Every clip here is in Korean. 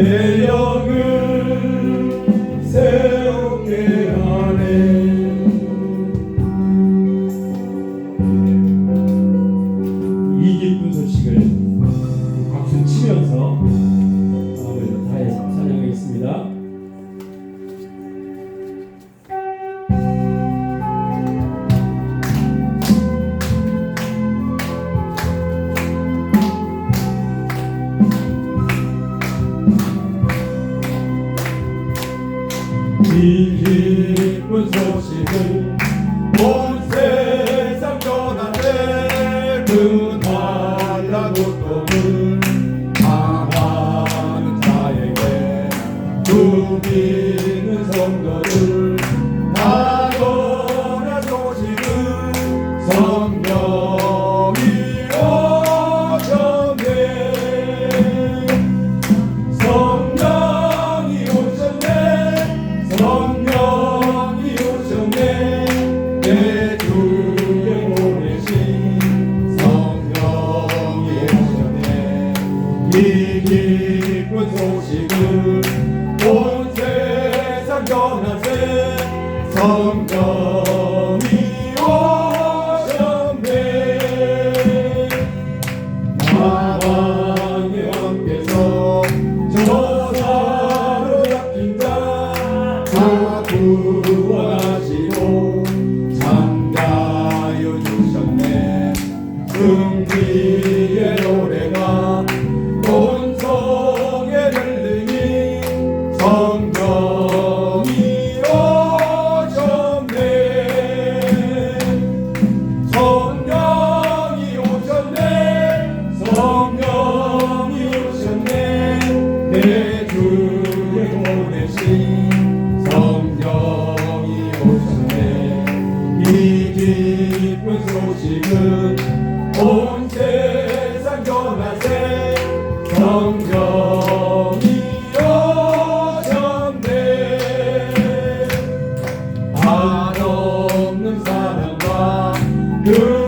Ey o gün 하세 성령이 오셨네. 나방에께서 저사로 잡힌 자 구원하시고 참가여 주셨네. 승리 through.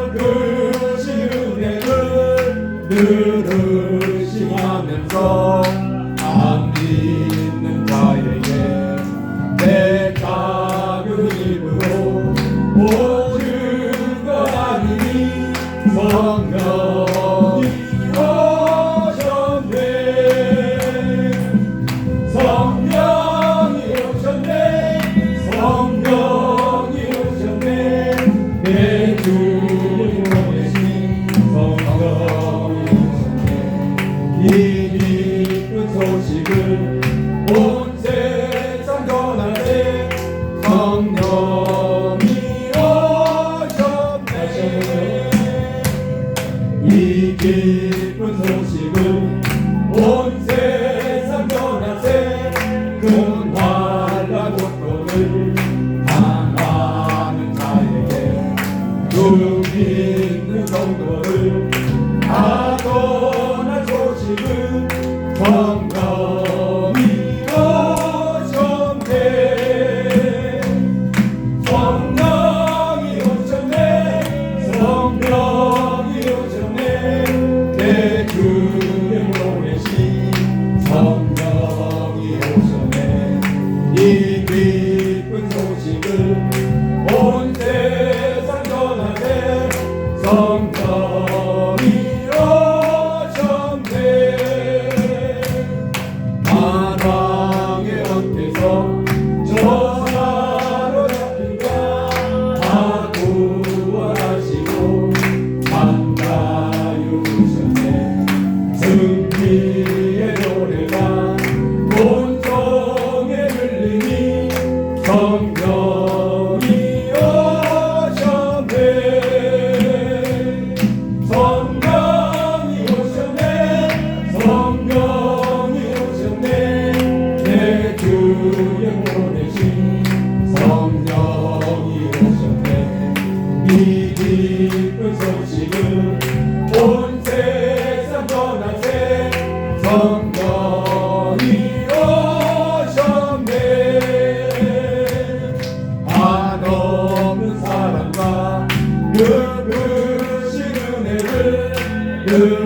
good.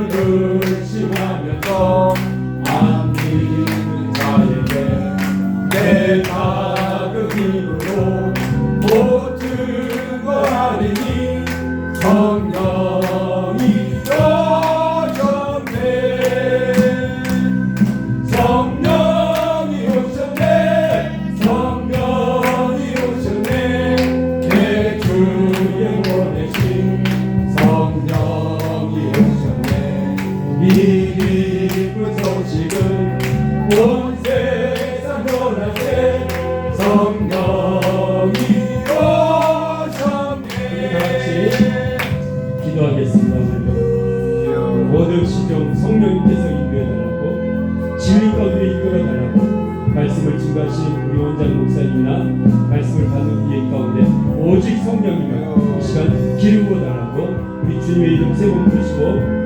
주님의 이름 세번 부르시고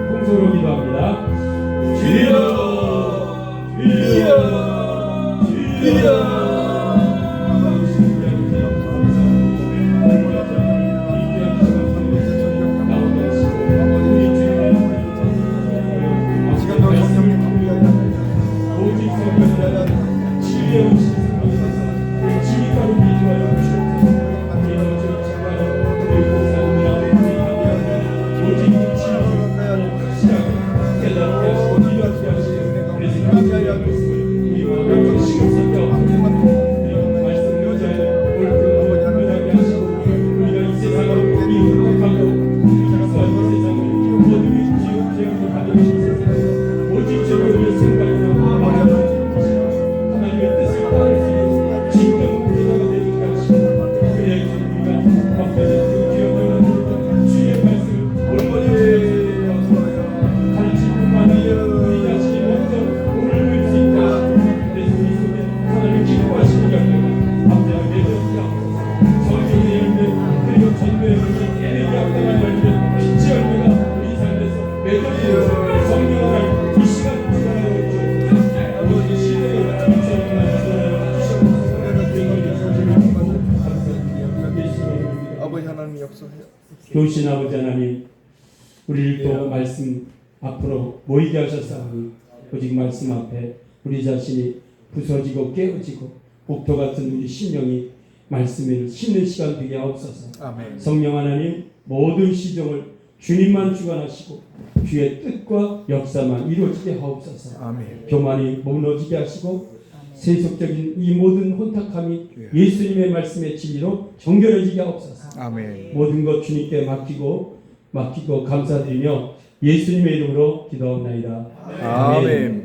통성으로 기도합니다. 주여, 주여, 주여. 주님의 오신 성령 좋으신 아버지 하나님 우리를 또 말씀 앞으로 모이게 하셨사오니 오직 말씀 앞에 우리 자신이 부서지고 깨어지고 옥토 같은 우리 심령이 말씀을 심는 시간 되게 하옵소서 아멘. 성령 하나님 모든 시종을 주님만 주관하시고 주의 뜻과 역사만 이루어지게 하옵소서 아멘. 교만이 무너지게 하시고 세속적인 이 모든 혼탁함이 예수님의 말씀의 진리로 정결해지게 하옵소서 아멘. 모든 것 주님께 맡기고 맡기고 감사드리며 예수님의 이름으로 기도합나이다. 아멘.